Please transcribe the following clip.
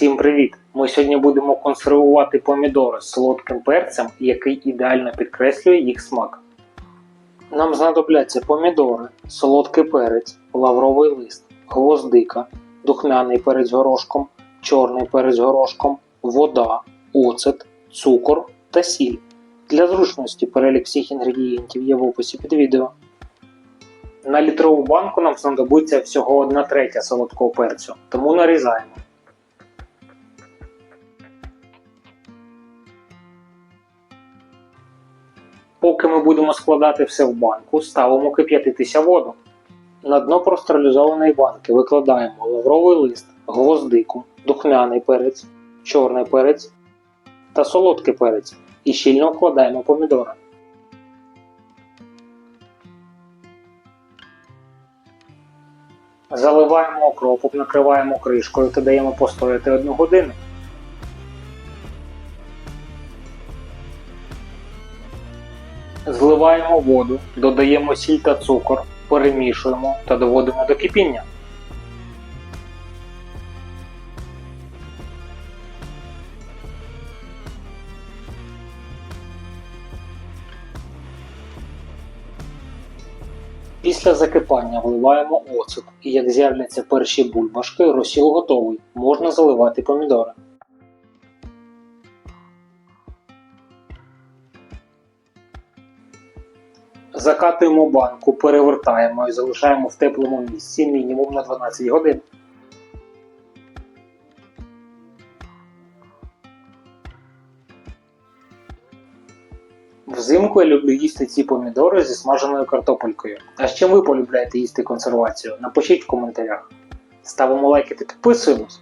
Всім привіт! Ми сьогодні будемо консервувати помідори з солодким перцем, який ідеально підкреслює їх смак. Нам знадобляться помідори, солодкий перець, лавровий лист, гвоздика, духмяний перець горошком, чорний перець горошком, вода, оцет, цукор та сіль. Для зручності перелік всіх інгредієнтів є в описі під відео. На літрову банку нам знадобиться всього 1 третя солодкого перцю, тому нарізаємо. Поки ми будемо складати все в банку, ставимо кип'ятитися воду. На дно простерилізованої банки викладаємо лавровий лист, гвоздику, духмяний перець, чорний перець та солодкий перець і щільно вкладаємо помідори. Заливаємо окропом, накриваємо кришкою та даємо постояти 1 годину. Зливаємо воду, додаємо сіль та цукор, перемішуємо та доводимо до кипіння. Після закипання вливаємо оцет і як з'являться перші бульбашки, розсіл готовий, можна заливати помідори. Закатуємо банку, перевертаємо і залишаємо в теплому місці мінімум на 12 годин. Взимку я люблю їсти ці помідори зі смаженою картопелькою. А з чим ви полюбляєте їсти консервацію? Напишіть в коментарях. Ставимо лайки та підписуємось.